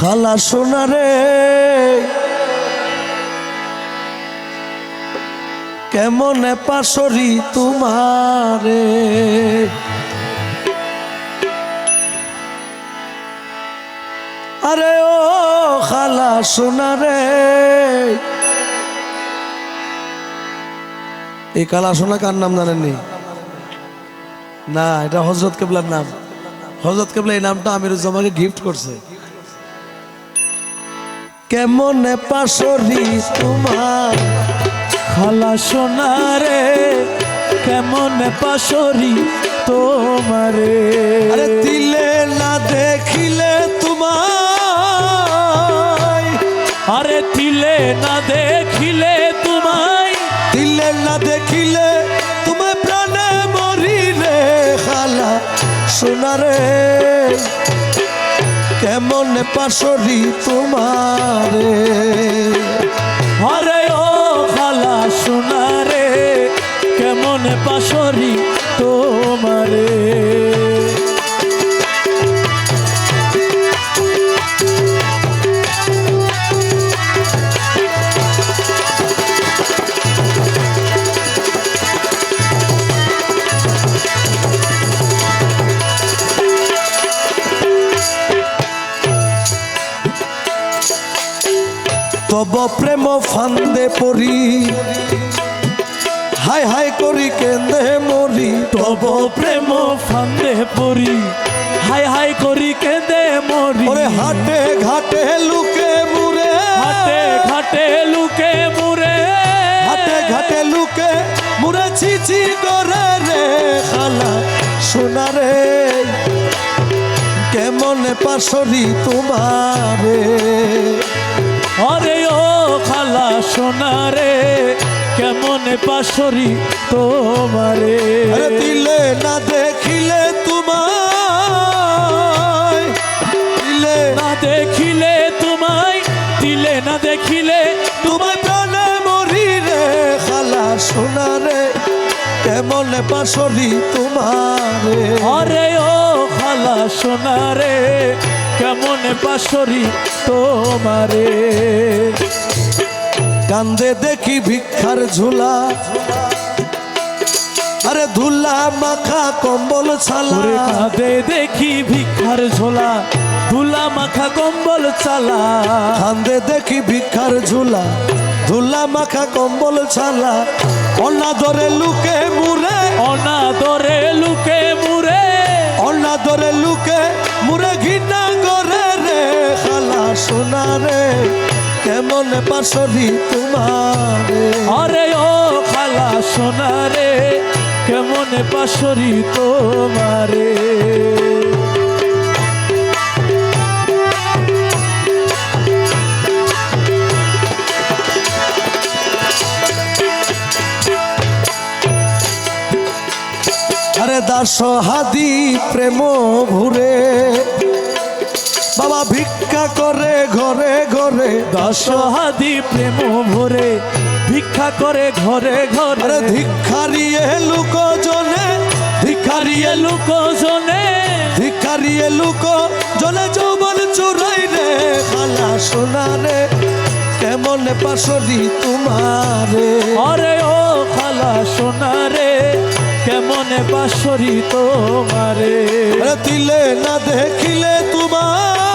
খালা সোনারে কেমন পাশরি তোমারে? আরে ও খালা সোনারে এই কালা সোনা কার নাম জানেননি? না, এটা হজরত কেবলার নাম। হজরত কেবলা এই নামটা আমিরুজ্জামাকে গিফট করছে। কেমন পাশরি তোমার? খালা সোনারে কেমন পাশরি তোমারে? আরে দিলে না দেখিলে তোমার আরে দিলে না দেখিলে তোমায়। দিলে না দেখিলে তুমি প্রাণে মরিলে খালা সোনারে। কেমন পাশরি তোমারে? হরে ও খালা সোনারে কেমন পাশরি তোমারে? তব প্রেম ফান্দে পড়ি। হাই হাই করি কেন্দে মরি। তব প্রেম ফান্দে পড়ি। হাই হাই করি কেঁদে মরি। ওরে হাটে ঘাটে লুকে মুরে ঘাটে ঘাটে লুকে মুরে হাটে ঘাটে লুকে মুরে ছিছি করে রে খালা। সোনারে কেমন পাশরি তোমারে? আরে ও খালা সোনারে কেমন পাশরি তোমারে? দিলে না দেখিলে তোমায় দিলে না দেখিলে তোমায় দিলে না দেখিলে তোমায় প্রাণে মরি রে খালা সোনারে কেমন পাশরি তোমারে। আরে ও খালা সোনারে কেমন পাশরি তোমারে? কান্দে দেখি ভিক্ষার ঝুলা। আরে ধুলা মাখা কম্বল ছালা। কাঁদে দেখি ভিক্ষার ঝোলা। ধুলা মাখা কম্বল চালা কান্দে দেখি ভিক্ষার ঝুলা। ধুলা মাখা কম্বল ছালা। অন্না ধরে লুকে মুরে অনাদরে লুকে মুরে অন্না ধরে লুকে মুরে ঘৃণা। রে কেমন পাশরি তোমারে? আরে ও খালা সোনারে কেমন পাশরি তোমারে? আরে দাস হাদি প্রেম ভুরে বাবা ভিক্ষা করে ঘরে ঘরে দাস সহাদি প্রেম ভরে ভিক্ষা করে ঘরে ঘরে। ধিক্ষারিয়ে লুক জনে ধিক্ষারিয়ে লুক জনে ধিক্ষারিয়ে লুক জনে যৌবন চুরাই রে খালা সোনা রে কেমন পাশরি তোমারে। আরে ও খালা সোনারে কেমন পাশরি তোমারে। দিলে না দেখিলে তোমায়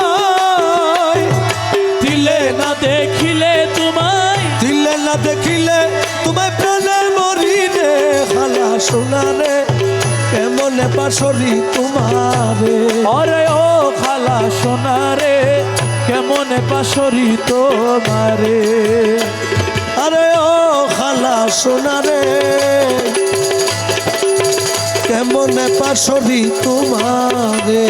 দিলে না দেখিলে তোমায়। দিলে না দেখিলে তোমায় প্রাণের মরি রে খালা সোনা রে কেমন পাশরি তোমারে? আরে ও খালা সোনারে কেমন পাশরি তোমারে? আরে ও খালা সোনা রে কেমন পাশরি তোমারে?